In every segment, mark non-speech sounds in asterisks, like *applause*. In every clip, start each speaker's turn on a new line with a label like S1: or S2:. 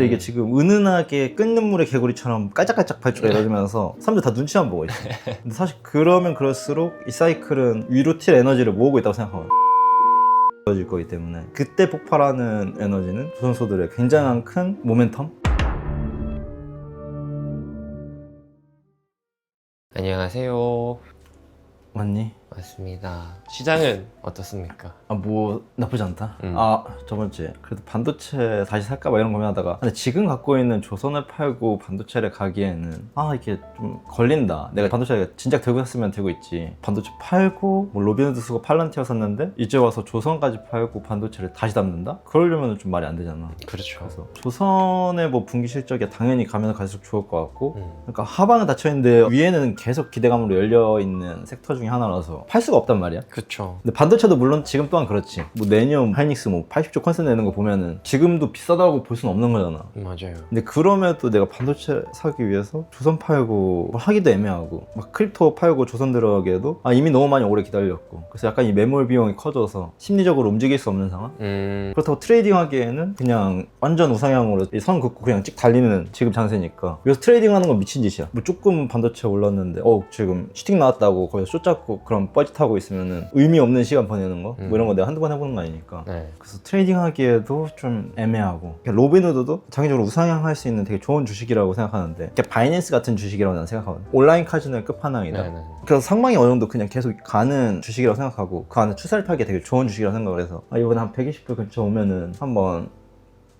S1: 이게 지금 은은하게 끓는 물의 개구리처럼 깔짝깔짝 발주가 이러면서 사람들 다 눈치만 보고 있어. 근데 사실 그러면 그럴수록 이 사이클은 위로 튈 에너지를 모으고 있다고 생각하거든요. 질 거기 때문에 그때 폭발하는 에너지는 조선소들의 굉장한 큰 모멘텀?
S2: 안녕하세요.
S1: 맞니?
S2: 맞습니다. 시장은 어떻습니까?
S1: 아 뭐 나쁘지 않다.
S2: 음.
S1: 아 저번 주에 그래도 반도체 다시 살까 봐 이런 고민하다가 근데 지금 갖고 있는 조선을 팔고 반도체를 가기에는 아 이게 좀 걸린다. 내가 반도체 진작 들고 있으면 들고 있지. 반도체 팔고 뭐 로빈후드 쓰고 팔란티어 샀는데 이제 와서 조선까지 팔고 반도체를 다시 담는다? 그러려면 좀 말이 안 되잖아.
S2: 그렇죠.
S1: 그래서 조선의 뭐 분기 실적이 당연히 가면 갈수록 좋을 것 같고
S2: 음.
S1: 그러니까 하방은 닫혀 있는데 위에는 계속 기대감으로 열려 있는 섹터 중에 하나라서 팔 수가 없단 말이야.
S2: 그렇죠.
S1: 근데 반도체도 물론 지금 또한 그렇지. 뭐 내년 하이닉스 뭐 80조 컨셉 내는 거 보면은 지금도 비싸다고 볼 수는 없는 거잖아.
S2: 맞아요.
S1: 근데 그럼에도 내가 반도체 사기 위해서 조선 팔고 뭐 하기도 애매하고 막 크립토 팔고 조선 들어가기에도 아 이미 너무 많이 오래 기다렸고 그래서 약간 이 매몰 비용이 커져서 심리적으로 움직일 수 없는 상황
S2: 음.
S1: 그렇다고 트레이딩 하기에는 그냥 완전 우상향으로 이선 긋고 그냥 찍 달리는 지금 장세니까 그래서 트레이딩 하는 건 미친 짓이야 뭐 조금 반도체 올랐는데 어 지금 슈팅 나왔다고 거기서 쇼 잡고 그런 뻘짓하고 있으면은 의미 없는 시간 보내는 거뭐
S2: 음.
S1: 이런 거 내가 한두 번 해보는 거 아니니까
S2: 네.
S1: 그래서 트레이딩 하기에도 좀 애매하고 그러니까 로빈후드도 장기적으로 우상향할 수 있는 되게 좋은 주식이라고 생각하는데 바이낸스 같은 주식이라고 나는 생각하거든 온라인 카지노의 끝판왕이다
S2: 네, 네.
S1: 그래서 상방이 어느 정도 그냥 계속 가는 주식이라고 생각하고 그 안에 추세를 타기 되게 좋은 주식이라고 생각을 해서 아, 이번에 한 120불 근처 오면은 한번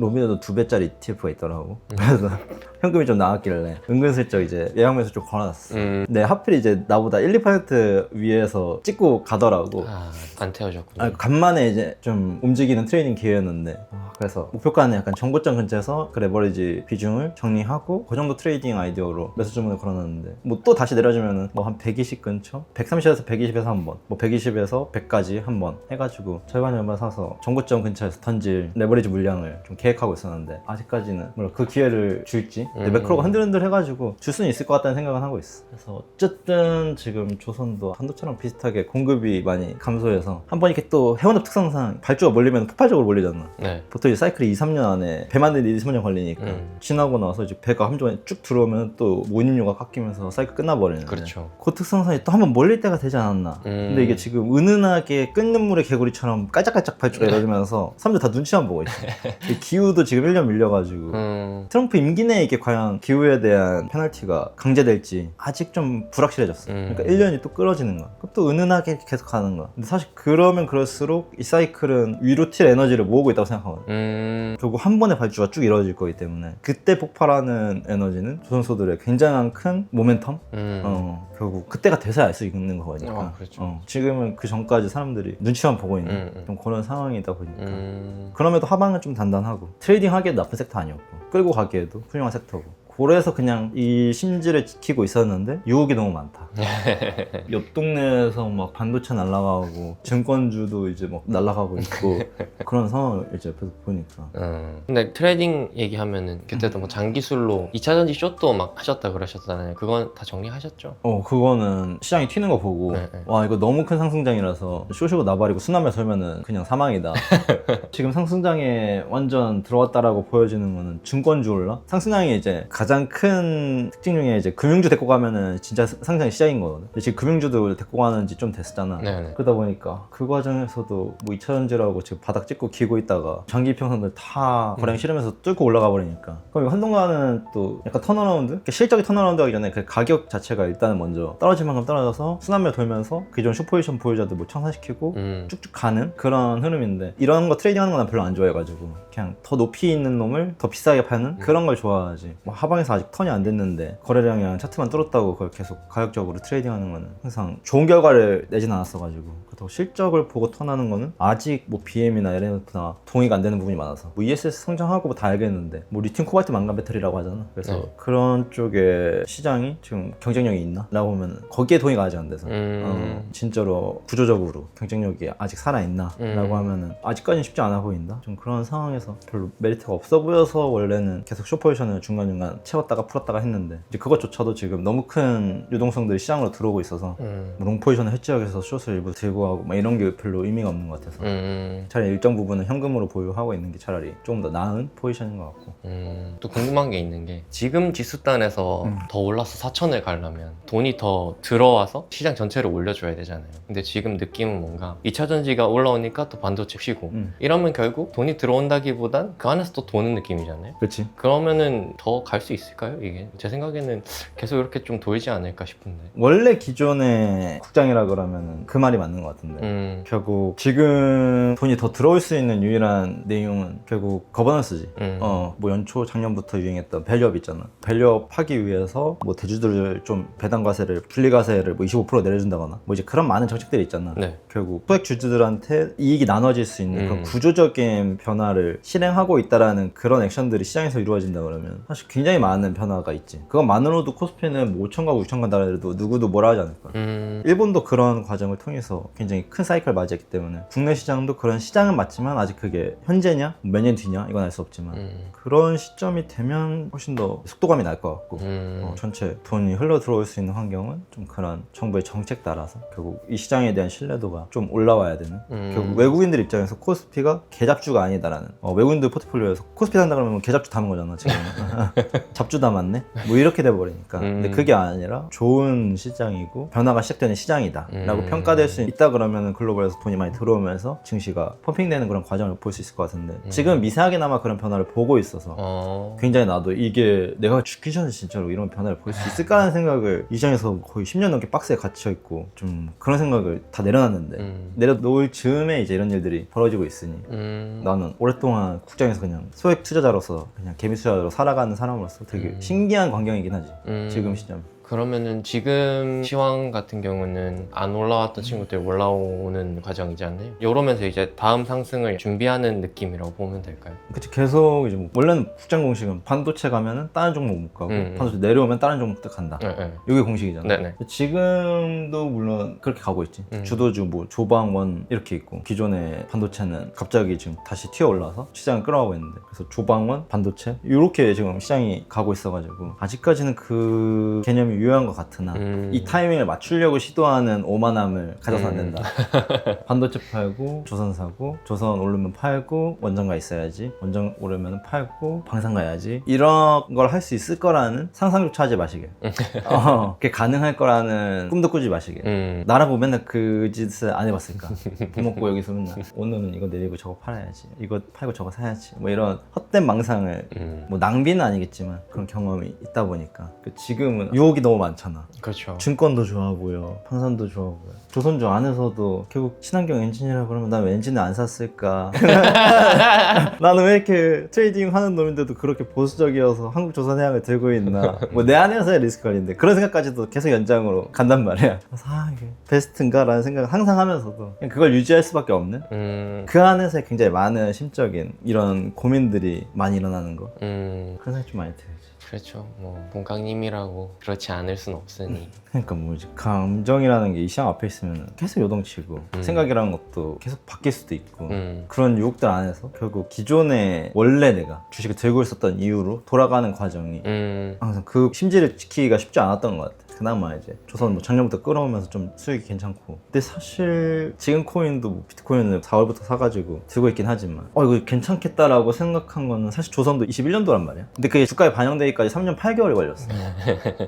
S1: 로빈후드 두 배짜리 ETF가 있더라고. 그래서 *laughs* 현금이 좀 나왔길래 은근슬쩍 이제 예약면서 좀 걸어놨어.
S2: 음.
S1: 근데 하필 이제 나보다 1, 2% 위에서 찍고 가더라고.
S2: 아, 안 태워졌군요.
S1: 아, 간만에 이제 좀 움직이는 트레이닝 기회였는데. 아, 그래서 목표가는 약간 정고점 근처에서 그 레버리지 비중을 정리하고 그 정도 트레이딩 아이디어로 매수 주문을 걸어놨는데. 뭐 또 다시 내려주면은 뭐 한 120 근처? 130에서 120에서 한 번. 뭐 120에서 100까지 한 번 해가지고 절반 절반 사서 정고점 근처에서 던질 레버리지 물량을 좀 계획 하고 있었는데 아직까지는 물론 그 기회를 줄지 근데
S2: 음.
S1: 매크로가 흔들흔들 해가지고 줄 수는 있을 것 같다는 생각은 하고 있어 그래서 어쨌든 지금 조선도 반도체랑 비슷하게 공급이 많이 감소해서 한 번 이렇게 또 해운업 특성상 발주가 몰리면 폭발적으로 몰리잖아
S2: 네.
S1: 보통 이제 사이클이 2, 3년 안에 배 만드는 2, 3년 걸리니까
S2: 음.
S1: 지나고 나서 이제 배가 함정에 쭉 들어오면 또 모임료가 깎이면서 사이클 끝나버리는
S2: 그렇죠.
S1: 그 특성상이 또 한 번 몰릴 때가 되지 않았나
S2: 음.
S1: 근데 이게 지금 은은하게 끓는 물의 개구리처럼 깔짝깔짝 발주가 이러면서 사람들 다 눈치만 보고 있어 *laughs* 이 기후도 지금 1년 밀려가지고
S2: 음.
S1: 트럼프 임기 내에 이게 과연 기후에 대한 페널티가 강제될지 아직 좀 불확실해졌어.
S2: 음.
S1: 그러니까 1년이 또 끌어지는 거야. 그럼 또 은은하게 계속 가는 거야. 근데 사실 그러면 그럴수록 이 사이클은 위로 튈 에너지를 모으고 있다고 생각하거든.
S2: 음.
S1: 결국 한 번의 발주가 쭉 이루어질 거기 때문에 그때 폭발하는 에너지는 조선소들의 굉장한 큰 모멘텀?
S2: 음.
S1: 어, 결국 그때가 알수 있는 거니까.
S2: 어, 그렇죠.
S1: 어, 지금은 그 전까지 사람들이 눈치만 보고 있는
S2: 음, 음.
S1: 좀 그런 상황이다 보니까.
S2: 음.
S1: 그럼에도 하방은 좀 단단하고 트레이딩 하기에도 나쁜 섹터 아니었고 끌고 가기에도 훌륭한 섹터고 그래서 그냥 이 심지를 지키고 있었는데 유혹이 너무 많다 *laughs* 옆 동네에서 막 반도체 날라가고 증권주도 이제 막 날라가고 있고 *laughs* 그런 상황을 이제 옆에서 보니까
S2: 음. 근데 트레이딩 얘기하면은 그때도 뭐 장기술로 2차전지 숏도 막 하셨다 그러셨잖아요. 그건 다 정리하셨죠?
S1: 어 그거는 시장이 튀는 거 보고
S2: 네, 네.
S1: 와 이거 너무 큰 상승장이라서 쇼시고 나발이고 수남에 설면은 그냥 사망이다 *laughs* 지금 상승장에 완전 들어왔다라고 보여지는 거는 증권주 올라 상승장이 이제 가장 큰 특징 중에 이제 금융주 데리고 가면은 진짜 상장이 시작인 거거든 근데 지금 금융주도 데리고 가는 지 좀 됐었잖아
S2: 네네.
S1: 그러다 보니까 그 과정에서도 뭐 2차전지라고 지금 바닥 찍고 기고 있다가 장기 평선들 다 거래량 실으면서 뚫고 올라가 버리니까 그럼 한동안은 또 약간 턴어라운드? 이렇게 실적이 턴어라운드 하기 전에 그 가격 자체가 일단은 먼저 떨어질 만큼 떨어져서 순환매 돌면서 기존 슈퍼포지션 보유자들 뭐 청산시키고
S2: 음.
S1: 쭉쭉 가는 그런 흐름인데 이런 거 트레이딩 하는 건 난 별로 안 좋아해가지고 그냥 더 높이 있는 놈을 더 비싸게 파는 그런 걸 좋아하지 뭐 하방 에서 아직 턴이 안 됐는데 거래량이랑 차트만 뚫었다고 그걸 계속 가격적으로 트레이딩 하는 거는 항상 좋은 결과를 내진 않았어가지고 그렇다고 실적을 보고 턴하는 거는 아직 뭐 BM이나 LMF나 동의가 안 되는 부분이 많아서 뭐 ESS 성장하고 뭐 다 알겠는데 뭐 리튬 코발트 망간 배터리라고 하잖아 그래서
S2: 네.
S1: 그런 쪽에 시장이 지금 경쟁력이 있나? 라고 보면 거기에 동의가 아직 안 돼서
S2: 음.
S1: 어, 진짜로 구조적으로 경쟁력이 아직 살아있나?
S2: 음.
S1: 라고 하면은 아직까지는 쉽지 않아 보인다? 좀 그런 상황에서 별로 메리트가 없어 보여서 원래는 계속 숏포지션을 중간중간 채웠다가 풀었다가 했는데 이제 그것조차도 지금 너무 큰 유동성들이 시장으로 들어오고 있어서
S2: 음.
S1: 뭐 롱포지션을 해지하게해서 숏을 일부 들고 하고 막 이런 게 별로 의미가 없는 것 같아서
S2: 음.
S1: 차라리 일정 부분은 현금으로 보유하고 있는 게 차라리 조금 더 나은 포지션인 것 같고
S2: 음, 또 궁금한 게 있는 게 지금 지수단에서
S1: 음.
S2: 더 올라서 4천을 가려면 돈이 더 들어와서 시장 전체를 올려줘야 되잖아요. 근데 지금 느낌은 뭔가 2차 전지가 올라오니까 또 반도체 쉬고
S1: 음.
S2: 이러면 결국 돈이 들어온다기보단 그 안에서 또 도는 느낌이잖아요.
S1: 그렇지
S2: 그러면은 더 갈 수 있을까요? 이게 제 생각에는 계속 이렇게 좀 돌지 않을까 싶은데.
S1: 원래 기존의 국장이라 그러면 그 말이 맞는 것 같은데
S2: 음,
S1: 결국 지금 돈이 더 들어올 수 있는 유일한 내용은 결국 거버넌스지
S2: 음.
S1: 어, 뭐 연초 작년부터 유행했던 밸류업 있잖아. 밸류업 하기 위해서 뭐 대주들을 좀 배당 과세를 분리 과세를 뭐 25% 내려준다거나 뭐 이제 그런 많은 정책들이 있잖아.
S2: 네.
S1: 결국 소액 주주들한테 이익이 나눠질 수 있는 그런
S2: 음.
S1: 구조적인 변화를 실행하고 있다라는 그런 액션들이 시장에서 이루어진다 그러면 사실 굉장히 많은 변화가 있지. 그것만으로도 코스피는 뭐 5천가 6천 가더라도 누구도 뭐라 하지 않을 거야.
S2: 음,
S1: 일본도 그런 과정을 통해서 굉장히 큰 사이클 맞이했기 때문에 국내 시장도 그런 시장은 맞지만 아직 그게 현재냐 몇 년 뒤냐 이건 알 수 없지만
S2: 음,
S1: 그런 시점이 되면 훨씬 더 속도감이 날 것 같고
S2: 음.
S1: 어, 전체 돈이 흘러 들어올 수 있는 환경은 좀 그런 정부의 정책 따라서 결국 이 시장에 대한 신뢰도가 좀 올라와야 되는
S2: 음.
S1: 결국 외국인들 입장에서 코스피가 개잡주가 아니다라는 어, 외국인들 포트폴리오에서 코스피 산다 그러면 개잡주 담은 거잖아 지금 *laughs* 잡주 담았네 뭐 이렇게 돼버리니까 근데
S2: 음.
S1: 그게 아니라 좋은 시장이고 변화가 시작되는 시장이다 라고
S2: 음.
S1: 평가될 수 있다 그러면 글로벌에서 돈이 많이 들어오면서 증시가 펌핑되는 그런 과정을 볼 수 있을 것 같은데
S2: 음.
S1: 지금 미세하게나마 그런 변화를 보고 있어서
S2: 어.
S1: 굉장히 나도 이게 내가 죽기 전에 진짜로 이런 변화를 볼 수 있을까라는 생각을 이 장에서 거의 10년 넘게 박스에 갇혀 있고 좀 그런 생각을 다 내려놨는데
S2: 음.
S1: 내려놓을 즈음에 이제 이런 일들이 벌어지고 있으니
S2: 음.
S1: 나는 오랫동안 국장에서 그냥 소액 투자자로서 그냥 개미 투자자로 살아가는 사람으로서 되게
S2: 음.
S1: 신기한 광경이긴 하지
S2: 음.
S1: 지금 시점
S2: 그러면은 지금 시황 같은 경우는 안 올라왔던 친구들이 올라오는 과정이지 않나요? 이러면서 이제 다음 상승을 준비하는 느낌이라고 보면 될까요?
S1: 그치 계속 이제 뭐 원래는 국장 공식은 반도체 가면은 다른 종목 못 가고
S2: 음, 음.
S1: 반도체 내려오면 다른 종목 딱 간다
S2: 네, 네.
S1: 이게 공식이잖아
S2: 네 네.
S1: 지금도 물론 그렇게 가고 있지.
S2: 음.
S1: 주도주 뭐 조방원 이렇게 있고 기존의 반도체는 갑자기 지금 다시 튀어 올라서 시장을 끌어가고 있는데 그래서 조방원 반도체 이렇게 지금 시장이 가고 있어가지고 아직까지는 그 개념이 유효한 것 같으나
S2: 음.
S1: 이 타이밍을 맞추려고 시도하는 오만함을 가져서 안 된다. *laughs* 반도체 팔고 조선 사고 조선 오르면 팔고 원전 가 있어야지 원전 오르면 팔고 방산 가야지 이런 걸 할 수 있을 거라는 상상조차 하지 마시게. *laughs* 어, 그게 가능할 거라는 꿈도 꾸지 마시게.
S2: 음.
S1: 나라고 맨날 그 짓을 안 해봤을까? 밥 먹고 여기서 맨날 오늘은 이거 내리고 저거 팔아야지. 이거 팔고 저거 사야지. 뭐 이런 헛된 망상을
S2: 음.
S1: 뭐 낭비는 아니겠지만 그런 경험이 있다 보니까 그 지금은 유혹이 너무 많잖아.
S2: 그렇죠.
S1: 증권도 좋아 보여, 방산도 좋아 보여. 조선주 안에서도 결국 친환경 엔진이라 그러면 난 왜 엔진을 안 샀을까? *laughs* 나는 왜 이렇게 트레이딩 하는 놈인데도 그렇게 보수적이어서 한국 조선 해양을 들고 있나? 뭐 내 안에서의 리스크 관리인데 그런 생각까지도 계속 연장으로 간단 말이야. 그래서 아 이게 베스트인가라는 생각을 항상 하면서도 그걸 유지할 수밖에 없는.
S2: 음.
S1: 그 안에서 굉장히 많은 심적인 이런 고민들이 많이 일어나는 거.
S2: 음.
S1: 그런 생각 좀 많이 들지.
S2: 그렇죠. 뭐 본강님이라고 그렇지 않을 순 없으니. *laughs*
S1: 그러니까 뭐지 감정이라는 게 이 시장 앞에 있으면 계속 요동치고
S2: 음.
S1: 생각이라는 것도 계속 바뀔 수도 있고
S2: 음.
S1: 그런 유혹들 안에서 결국 기존에 원래 내가 주식을 들고 있었던 이유로 돌아가는 과정이
S2: 음.
S1: 항상 그 심지를 지키기가 쉽지 않았던 것 같아. 그나마 이제 조선 뭐 작년부터 끌어오면서 좀 수익이 괜찮고. 근데 사실 지금 코인도 뭐 비트코인을 4월부터 사가지고 들고 있긴 하지만 어 이거 괜찮겠다라고 생각한 거는 사실 조선도 21년도란 말이야. 근데 그게 주가에 반영되기까 지 3년 8개월이 걸렸어.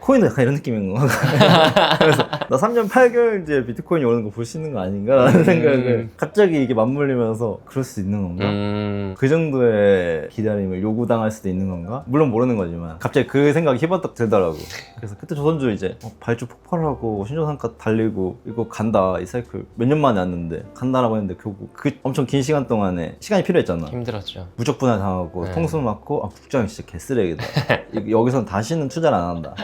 S1: 코인도 약간 이런 느낌인 거. 그래서 나 3년 8개월 이제 비트코인이 오는 거 볼 수 있는 거 아닌가라는
S2: 음.
S1: 생각을 갑자기 이게 맞물리면서 그럴 수 있는 건가?
S2: 음.
S1: 그 정도의 기다림을 요구당할 수도 있는 건가? 물론 모르는 거지만 갑자기 그 생각이 희번딱 들더라고. 그래서 그때 조선주 이제 어, 발주 폭발하고 신조상가 달리고 이거 간다 이 사이클 몇 년 만에 왔는데 간다라고 했는데 결국 그 엄청 긴 시간 동안에 시간이 필요했잖아.
S2: 힘들었죠.
S1: 무적 분할 당하고
S2: 네.
S1: 통수 맞고 아 국장이 진짜 개쓰레기다. *laughs* 이- 여기선 다시는 투자를 안 한다.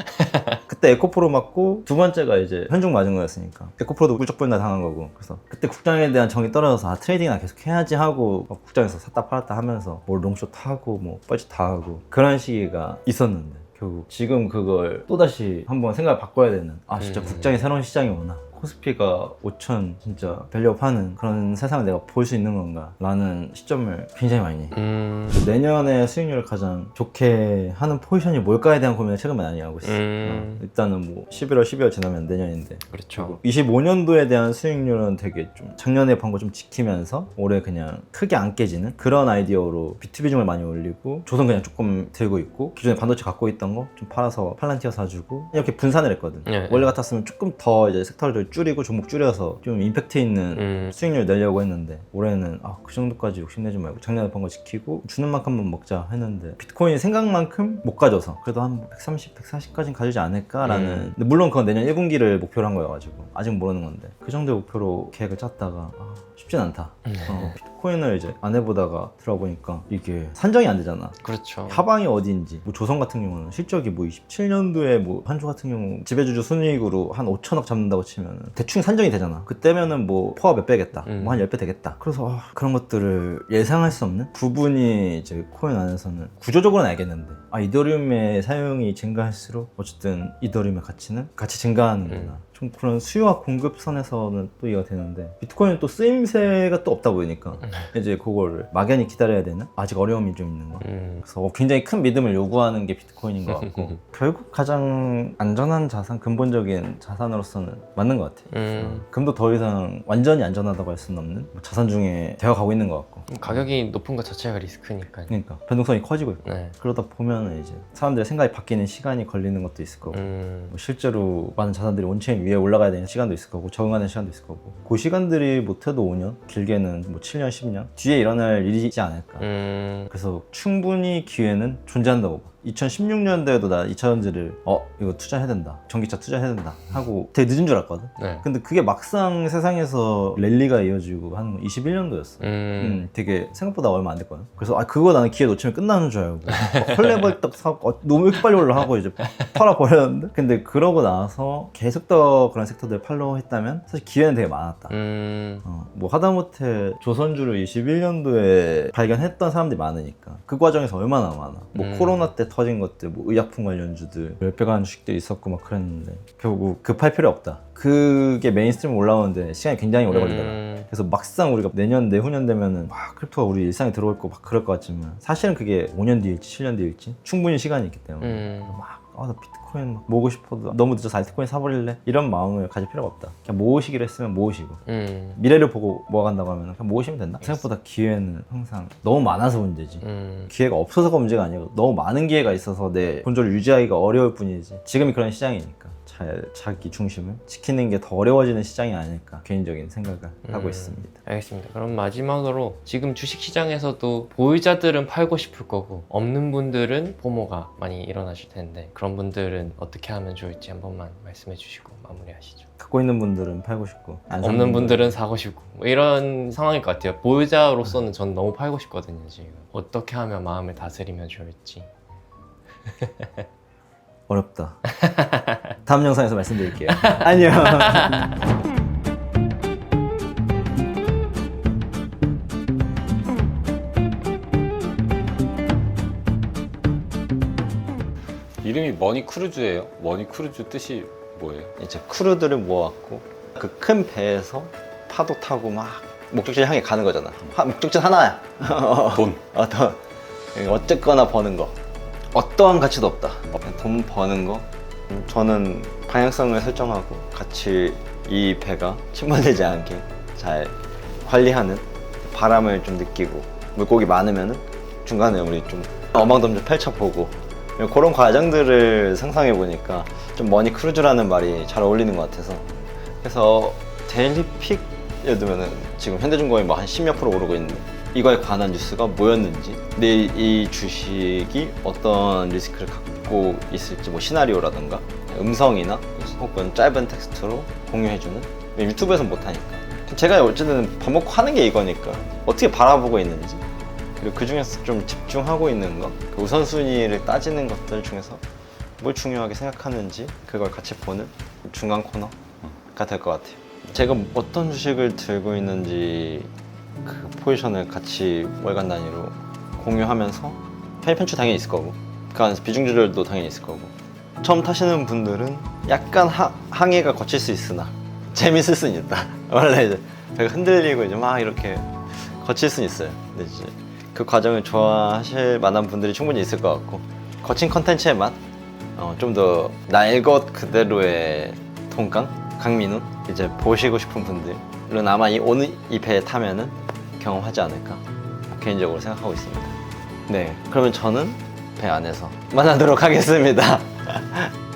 S1: 그때 에코프로 맞고 두 번째가 이제 현중 맞은 거였으니까 에코프로도 분할 당한 거고 그래서 그때 국장에 대한 정이 떨어져서 아 트레이딩이나 계속 해야지 하고 막 국장에서 샀다 팔았다 하면서 뭐 롱숏 하고 뭐 뻘짓 다 하고 그런 시기가 있었는데 결국 지금 그걸 또다시 한번 생각을 바꿔야 되는 아 진짜
S2: 음.
S1: 국장이 새로운 시장이 오나 코스피가 5천 진짜 밸류업 하는 그런 세상을 내가 볼 수 있는 건가 라는 시점을 굉장히 많이 해.
S2: 음,
S1: 내년에 수익률을 가장 좋게 하는 포지션이 뭘까에 대한 고민을 최근 많이 하고 있어.
S2: 음.
S1: 어, 일단은 뭐 11월, 12월 지나면 내년인데.
S2: 그렇죠.
S1: 25년도에 대한 수익률은 되게 좀 작년에 본 거 좀 지키면서 올해 그냥 크게 안 깨지는 그런 아이디어로 비트 비중을 많이 올리고 조선 그냥 조금 들고 있고 기존에 반도체 갖고 있던 거 좀 팔아서 팔란티어 사주고 이렇게 분산을 했거든.
S2: 네.
S1: 원래 같았으면 조금 더 이제 섹터를 줄이고 종목 줄여서 좀 임팩트 있는
S2: 음,
S1: 수익률 내려고 했는데 올해는 아, 그 정도까지 욕심내지 말고 작년에 번 거 지키고 주는 만큼만 먹자 했는데 비트코인이 생각만큼 못 가져서 그래도 한 130, 140까지는 가지지 않을까라는
S2: 음.
S1: 근데 물론 그건 내년 1분기를 목표로 한 거여가지고 아직 모르는 건데 그 정도의 목표로 계획을 짰다가 아, 쉽진 않다
S2: 음.
S1: 어, 비트코인을 이제 안 해보다가 들어보니까 이게 산정이 안 되잖아
S2: 그렇죠.
S1: 하방이 어디인지 뭐 조선 같은 경우는 실적이 뭐 27년도에 뭐 한조 같은 경우 지배주주 순이익으로 한 5천억 잡는다고 치면 대충 산정이 되잖아 그때면은 뭐 포화 몇 배겠다
S2: 음.
S1: 뭐 한 10배 되겠다 그래서 아, 그런 것들을 예상할 수 없는 부분이 이제 코인 안에서는 구조적으로는 알겠는데 아 이더리움의 사용이 증가할수록 어쨌든 이더리움의 가치는 같이 증가하는구나
S2: 음.
S1: 좀 그런 수요와 공급선에서는 또 이해가 되는데 비트코인은 또 쓰임새가 또 없다 보니까
S2: 음.
S1: 이제 그거를 막연히 기다려야 되는 아직 어려움이 좀 있는 거
S2: 음,
S1: 그래서 굉장히 큰 믿음을 요구하는 게 비트코인인 것 같고 *laughs* 결국 가장 안전한 자산, 근본적인 자산으로서는 맞는 것 같아요.
S2: 음.
S1: 금도 더 이상 완전히 안전하다고 할 수는 없는 뭐 자산 중에 되어 가고 있는 것 같고.
S2: 가격이 높은 것 자체가 리스크니까요.
S1: 그러니까 변동성이 커지고 있고
S2: 네.
S1: 그러다 보면 이제 사람들의 생각이 바뀌는 시간이 걸리는 것도 있을 거고
S2: 음,
S1: 뭐 실제로 많은 자산들이 온체인 위에 올라가야 되는 시간도 있을 거고 적응하는 시간도 있을 거고. 그 시간들이 못해도 5년 길게는 뭐 7년 10년 뒤에 일어날 일이지 않을까.
S2: 음,
S1: 그래서 충분히 기회는 존재한다고 봐. 2016년도에도 나 2차전지를 어 이거 투자해야 된다. 전기차 투자해야 된다. 하고 되게 늦은 줄 알았거든.
S2: 네.
S1: 근데 그게 막상 세상에서 랠리가 이어지고 한 21년도였어.
S2: 음,
S1: 음, 되게 생각보다 얼마 안 됐거든. 그래서 아 그거 나는 기회 놓치면 끝나는 줄 알고. 막 헐레벌떡 *laughs* 사고 어, 너무 이렇게 빨리 올라가고 *laughs* 이제 팔아버렸는데? 근데 그러고 나서 계속 더 그런 섹터들 팔로우했다면 사실 기회는 되게 많았다.
S2: 음,
S1: 어, 뭐 하다못해 조선주를 21년도에 발견했던 사람들이 많으니까 그 과정에서 얼마나 많아. 뭐
S2: 음.
S1: 코로나 때 터진 것들 뭐 의약품 관련주들 몇배 가는 주식들이 있었고 막 그랬는데 결국 급할 필요 없다. 그게 메인스트림 올라오는데 시간이 굉장히 오래 걸리더라.
S2: 음,
S1: 그래서 막상 우리가 내년 내후년 되면은 막 크립토가 우리 일상에 들어올 거 막 그럴 것 같지만 사실은 그게 5년 뒤일지 7년 뒤일지 충분히 시간이 있기 때문에
S2: 음,
S1: 막, 아, 나 비트코인 막 모으고 싶어도 너무 늦어서 알트코인 사버릴래? 이런 마음을 가질 필요가 없다. 그냥 모으시기로 했으면 모으시고.
S2: 음,
S1: 미래를 보고 모아간다고 하면 그냥 모으시면 된다. 생각보다 기회는 항상 너무 많아서 문제지.
S2: 음,
S1: 기회가 없어서가 문제가 아니고 너무 많은 기회가 있어서 내 본조를 유지하기가 어려울 뿐이지. 지금이 그런 시장이니까. 잘 자기 중심을 지키는 게 더 어려워지는 시장이 아닐까 개인적인 생각을 하고
S2: 음.
S1: 있습니다.
S2: 알겠습니다. 그럼 마지막으로 지금 주식 시장에서도 보유자들은 팔고 싶을 거고 없는 분들은 포모가 많이 일어나실 텐데 그런 분들은 어떻게 하면 좋을지 한 번만 말씀해 주시고 마무리하시죠.
S1: 갖고 있는 분들은 팔고 싶고 안 사는
S2: 없는 분들은 사고 싶고 뭐 이런 상황일 것 같아요. 보유자로서는 전 너무 팔고 싶거든요. 지금 어떻게 하면 마음을 다스리면 좋을지. *laughs*
S1: 어렵다. 다음 영상에서 말씀드릴게요. 안녕.
S3: 이름이 머니 크루즈예요. 머니 크루즈 뜻이 뭐예요?
S1: 이제 크루들을 모았고 그 큰 배에서 파도 타고 막 목적지를 향해 가는 거잖아. 하- 목적지 하나야.
S3: 돈. *laughs*
S1: 어, 더, 어쨌거나 버는 거. 어떠한 가치도 없다. 돈 버는 거. 음, 저는 방향성을 설정하고 같이 이 배가 침몰되지 않게 잘 관리하는 바람을 좀 느끼고 물고기 많으면은 중간에 우리 좀 어망덤 좀 펼쳐보고 그런 과정들을 상상해 보니까 좀 머니 크루즈라는 말이 잘 어울리는 것 같아서 그래서 데일리 픽 예를 들면은 지금 현대중공이 뭐 한 10몇 프로 오르고 있는데 이거에 관한 뉴스가 뭐였는지 내일 이 주식이 어떤 리스크를 갖고 있을지 뭐 시나리오라든가 음성이나 혹은 짧은 텍스트로 공유해주는 유튜브에서는 못하니까 제가 어쨌든 밥 먹고 하는 게 이거니까 어떻게 바라보고 있는지 그리고 그 중에서 좀 집중하고 있는 것, 그 우선순위를 따지는 것들 중에서 뭘 중요하게 생각하는지 그걸 같이 보는 중간 코너가 될 것 같아요. 제가 어떤 주식을 들고 있는지 그 포지션을 같이 월간 단위로 공유하면서 편입 편출 당연히 있을 거고 그 안에서 비중 조절도 당연히 있을 거고 처음 타시는 분들은 약간 하- 항해가 거칠 수 있으나 *laughs* 재밌을 수는 있다. *laughs* 원래 이제 배가 흔들리고 이제 막 이렇게 거칠 수는 있어요. 근데 이제 그 과정을 좋아하실 만한 분들이 충분히 있을 것 같고 거친 컨텐츠에만 어, 좀더 나의 것 그대로의 통깡 강민우 이제 보시고 싶은 분들은 아마 이 오늘 이 배에 타면은 경험하지 않을까 개인적으로 생각하고 있습니다. 네, 그러면 저는 배 안에서 만나도록 하겠습니다. *laughs*